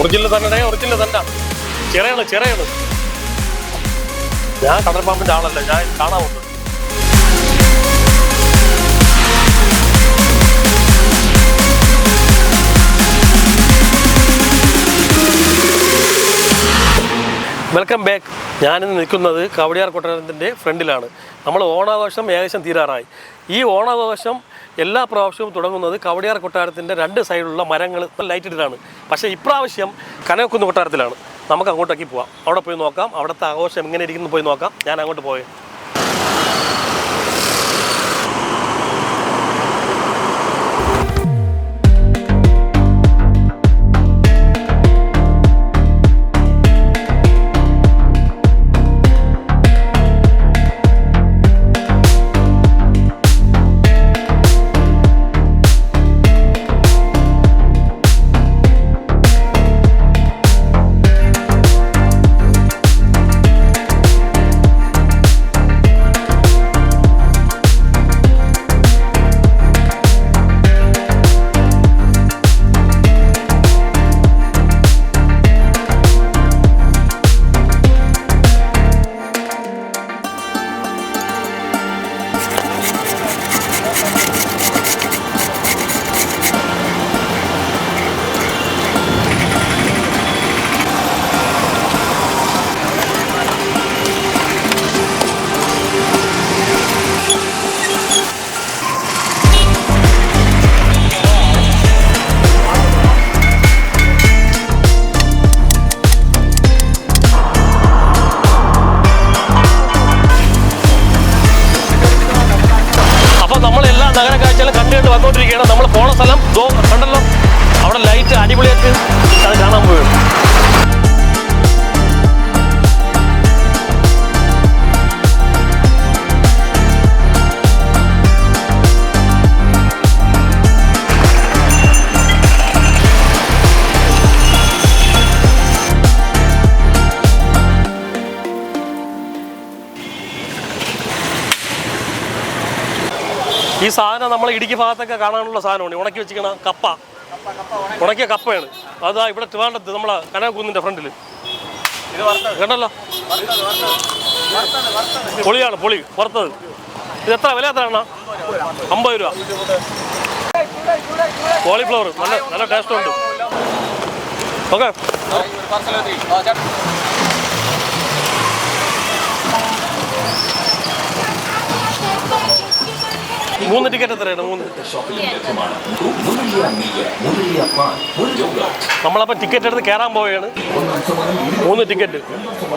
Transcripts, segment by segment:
Original തന്നെ original തന്നെ. ചെറിയാണ് ചെറിയാണ്. ഞാൻ കടൽപ്പാമ്പിന്റെ ആളല്ല ഞാൻ കാണാവുന്നു വെൽക്കം ബാക്ക് ഞാനിന്ന് നിൽക്കുന്നത് കവടിയാർ കൊട്ടാരത്തിന്റെ ഫ്രണ്ടിലാണ്. നമ്മൾ ഓണാഘോഷം ഏകദേശം തീരാറായി. ഈ ഓണാഘോഷം എല്ലാ പ്രാവശ്യവും തുടങ്ങുന്നത് കവടിയാർ കൊട്ടാരത്തിന്റെ രണ്ട് സൈഡിലുള്ള മരങ്ങൾ ലൈറ്റ് ഇട്ടിട്ടാണ്. പക്ഷേ ഇപ്രാവശ്യം കനകക്കുന്ന് കൊട്ടാരത്തിലാണ്. നമുക്ക് അങ്ങോട്ടേക്ക് പോവാം. അവിടെ പോയി നോക്കാം. അവിടുത്തെ ആഘോഷം എങ്ങനെ ഇരിക്കുന്നു പോയി നോക്കാം. ഞാൻ അങ്ങോട്ട് പോയി. അടിപൊളിയായിട്ട് അത് കാണാൻ പോവുകയാണ് ഈ സാധനം നമ്മൾ ഇടുക്കി ഭാഗത്തൊക്കെ കാണാനുള്ള സാധനമാണ്. ഉണക്കി വെച്ചിരിക്കണ കപ്പ. ഉണക്കിയ കപ്പയാണ്. അതാ ഇവിടെ ട്രിവാൻഡത്ത് നമ്മളെ കനകുന്നിന്റെ ഫ്രണ്ടിൽ കണ്ടല്ലോ? പൊളിയാണ് പൊളി പുറത്തത് ഇത് എത്ര വില എത്രയാണ് അമ്പത് രൂപ. കോളിഫ്ലവർ നല്ല നല്ല ടേസ്റ്റ് ഉണ്ട്. ഓക്കെ. മൂന്ന് ടിക്കറ്റ് എത്രയാണ്? മൂന്ന്. നമ്മളപ്പോൾ ടിക്കറ്റ് എടുത്ത് കയറാൻ പോവുകയാണ്. മൂന്ന് ടിക്കറ്റ്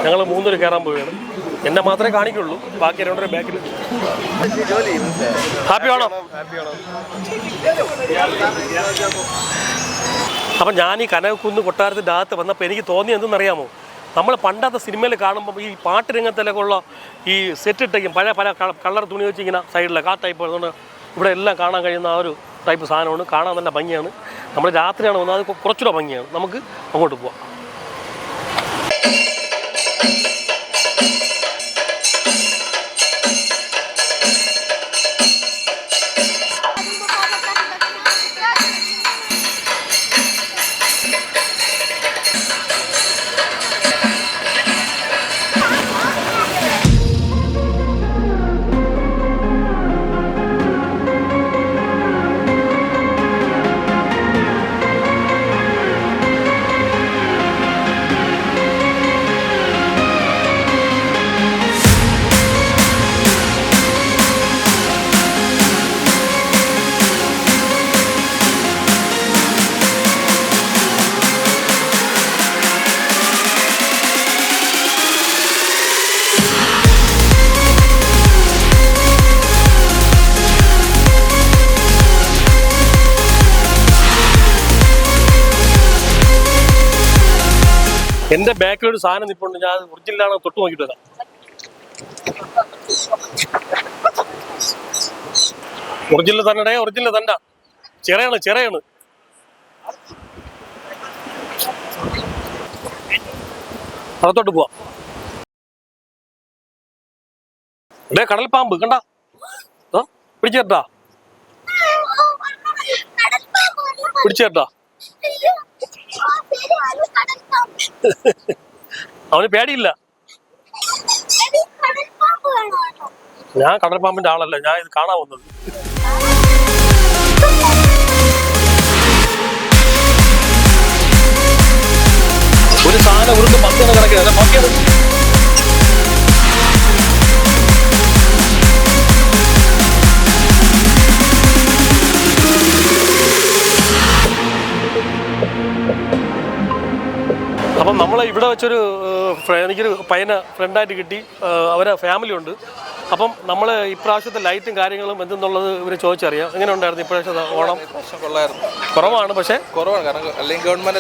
ഞങ്ങൾ മൂന്നൂര് കയറാൻ പോവുകയാണ്. എന്നെ മാത്രമേ കാണിക്കുള്ളൂ. ബാക്കി രണ്ടര ബാക്കിൽ ഹാപ്പി ആണോ? അപ്പം ഞാൻ ഈ കനകക്കുന്ന് കൊട്ടാരത്തിന്റെ അകത്ത് വന്നപ്പോൾ എനിക്ക് തോന്നിയത് എന്തെന്നറിയാമോ? നമ്മൾ പണ്ടത്തെ സിനിമയിൽ കാണുമ്പോൾ ഈ പാട്ട് രംഗത്തിലൊക്കെ ഉള്ള ഈ സെറ്റ് ഇട്ടേക്കും പഴയ പല കളർ തുണി വെച്ചിങ്ങനെ സൈഡിലൊക്കെ ആ ടൈപ്പ് അതുകൊണ്ട് ഇവിടെ എല്ലാം കാണാൻ കഴിയുന്ന ആ ഒരു ടൈപ്പ് സാധനമാണ്. കാണാൻ നല്ല ഭംഗിയാണ്. നമ്മൾ രാത്രിയാണ് വന്നത്. അത് കുറച്ചുകൂടെ ഭംഗിയാണ്. നമുക്ക് അങ്ങോട്ട് പോവാം. എന്റെ ബാക്കിലൊരു സാധനം നിൽപ്പുണ്ട് ഞാൻ ഒറിജിനലാണ് തൊട്ട് നോക്കിയിട്ട് ഒറിജിനൽ തന്നെ ഒറിജിനൽ തന്നെ ചെറിയാണ് ചെറിയാണ്. അകത്തോട്ട് പോവാം. ഡേ കടൽപ്പാമ്പ് കണ്ട? പിടിച്ചേട്ടാ പിടിച്ചേട്ടാ അവന് പേടിയില്ല. ഞാൻ കടൽപ്പാമ്പിന്റെ ആളല്ല ഞാൻ ഇത് കാണാൻ വന്നത്. ഒരു സാധനം ഉരുണ്ട് പത്തിനെ കിടക്കുന്നത് പത്തിയത് ഇവിടെ വെച്ചൊരു എനിക്കൊരു പയ്യനെ ഫ്രണ്ടായിട്ട് കിട്ടി. അവരെ ഫാമിലി ഉണ്ട്. അപ്പം നമ്മൾ ഇപ്രാവശ്യത്തെ ലൈറ്റും കാര്യങ്ങളും എന്തെന്നുള്ളത് ഇവർ ചോദിച്ചറിയാം. എങ്ങനെ ഉണ്ടായിരുന്നു ഇപ്രാവശ്യത്തെ ഓണം? കുറവാണ് പക്ഷേ കുറവാണ്. കാരണം അല്ലെങ്കിൽ ഗവൺമെന്റ്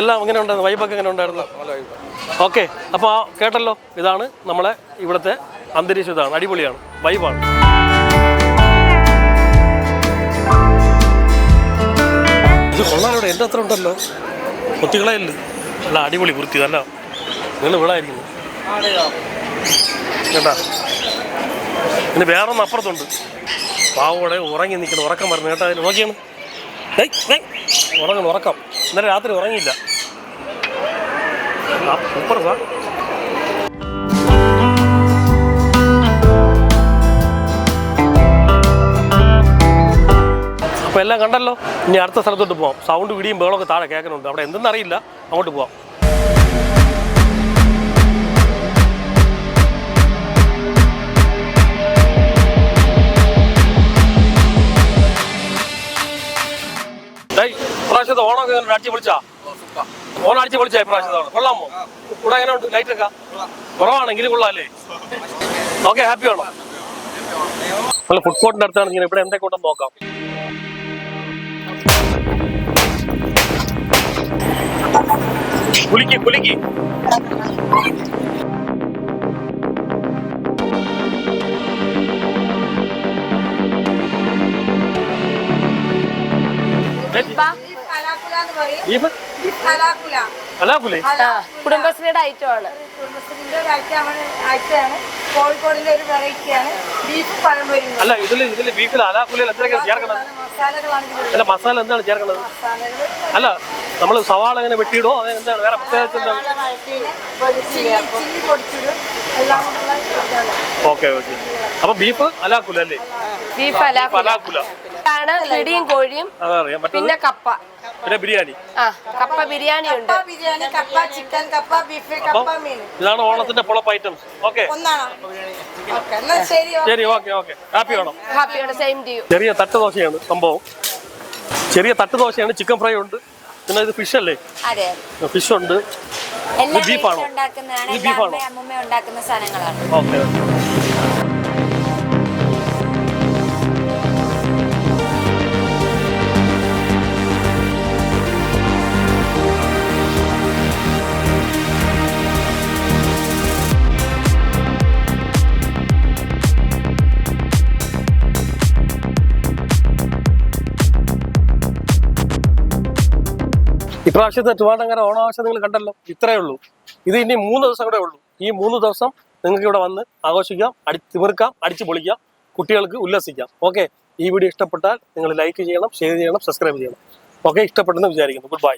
എല്ലാം എങ്ങനെ ഉണ്ടായിരുന്നു? വൈബൊക്കെ എങ്ങനെ ഉണ്ടായിരുന്നു? ഓക്കെ അപ്പോൾ ആ കേട്ടല്ലോ. ഇതാണ് നമ്മളെ ഇവിടുത്തെ അന്തരീക്ഷം. ഇതാണ് അടിപൊളിയാണ്. വൈബാണ് ഇത് കൊള്ളാനോടെ എന്റെ അത്ര ഉണ്ടല്ലോ. കൊത്തികളയല്ലേ നല്ല അടിപൊളി വൃത്തി നല്ല. നിങ്ങൾ ഇവിടെ ആയിരിക്കുന്നു കേട്ടാ പിന്നെ വേറെ വേറൊന്ന് അപ്പുറത്തുണ്ട്. പാവോടെ ഉറങ്ങി നിൽക്കുന്നു ഉറക്കം വരുന്നു കേട്ടാ. അതിന് നോക്കിയാണ്. ഉറങ്ങണം ഉറക്കം. ഇന്നലെ രാത്രി ഉറങ്ങിയില്ല. സൂപ്പർ സാർ എല്ലാം കണ്ടല്ലോ. ഇനി അടുത്ത സ്ഥലത്തോട്ട് പോവാം. സൗണ്ട് വീടിയും ബേളൊക്കെ താഴെ കേൾക്കുന്നുണ്ട്. അവിടെ എന്തെന്നറിയില്ല. അങ്ങോട്ട് പോവാം. ഓണമൊക്കെ അടിച്ച് ഓണം അടിച്ച് വിളിച്ചാ ഇപ്രാവശ്യത്തെ ഓണം കൊള്ളാമോ? ഇവിടെ എങ്ങനെ ഉണ്ട്? ലൈറ്റ് ഒക്കെ? കുറവാണെങ്കിലും കൊള്ളാല്ലേ? ഓക്കെ ഹാപ്പി ആണോ? നമ്മൾ ഫുഡ് കോർട്ടിന്റെ അടുത്താണ് ഇങ്ങനെ. ഇവിടെ എന്തൊക്കെ ഉണ്ടെന്ന് നോക്കാം. खुलेगी खुलेगी ये पर? ये काला कुला അലാക്കുലേ കുടുംബശ്രീയുടെ ഐറ്റമാണ് കുടുംബശ്രീന്റെ ഒരു ഐറ്റമാണ് ഐറ്റമാണ് കോഴിക്കോടിന്റെ ഒരു വെറൈറ്റിയാണ് ബീഫ് പഴംപൊരി അല്ല ബീഫിൽ അല്ല മസാല എന്താണ് ചേർക്കുന്നത് അല്ല നമ്മൾ സവാള എങ്ങനെ വെട്ടിയിടോ? അത് എന്താണ്? വേറെ പ്രത്യേകിച്ച് എന്താണ്. Okay okay. അപ്പൊ ബീഫ് അലാക്കുല അല്ലേ? ബീഫ് ബീഫ് അലാക്കുല ആണ് പിടിയും കോഴിയും പിന്നെ കപ്പ. പിന്നെ ബിരിയാണി. ആ കപ്പ ബിരിയാണി ഉണ്ട്. കപ്പ ബിരിയാണി കപ്പ ചിക്കൻ കപ്പ ബീഫ് കപ്പ മീൻ. ഇതാണ് ഓണത്തിന്റെ പൊളപ്പ് ഐറ്റംസ്. ഓക്കെ. ഓക്കെ ശരി ഓക്കെ. ശരി ഓക്കെ ഓക്കെ. ഹാപ്പി വേണം. ഹാപ്പിയാണ് സെയിം ടു യു ചെറിയ തട്ട് ദോശയാണ് സംഭവം. ചെറിയ തട്ട് ദോശയാണ് ചിക്കൻ ഫ്രൈ ഉണ്ട്. പിന്നെ ഇത് ഫിഷ് അല്ലേ? അതെ. ഫിഷ് ഉണ്ട്. ബീഫാണോ? വീട്ടിലും ഉണ്ടാക്കുന്നതാണ്. അമ്മമ്മ ബീഫാണോ? അമ്മൂമ്മ ഉണ്ടാക്കുന്ന സാധനങ്ങളാണ്. ഓക്കെ. ഇപ്രാവശ്യത്തെ ട്രിവാണ്ടങ്കര ഓണാവശ്യം നിങ്ങൾ കണ്ടല്ലോ. ഇത്രയേ ഉള്ളൂ. ഇത് ഇനി മൂന്ന് ദിവസം കൂടെ ഉള്ളൂ. ഈ മൂന്ന് ദിവസം നിങ്ങൾക്ക് ഇവിടെ വന്ന് ആഘോഷിക്കാം അടി തിമിർക്കാം അടിച്ചു പൊളിക്കാം കുട്ടികൾക്ക് ഉല്ലസിക്കാം. ഓക്കെ ഈ വീഡിയോ ഇഷ്ടപ്പെട്ടാൽ നിങ്ങൾ ലൈക്ക് ചെയ്യണം ഷെയർ ചെയ്യണം സബ്സ്ക്രൈബ് ചെയ്യണം. ഓക്കെ ഇഷ്ടപ്പെട്ടെന്ന് വിചാരിക്കുന്നു. Good bye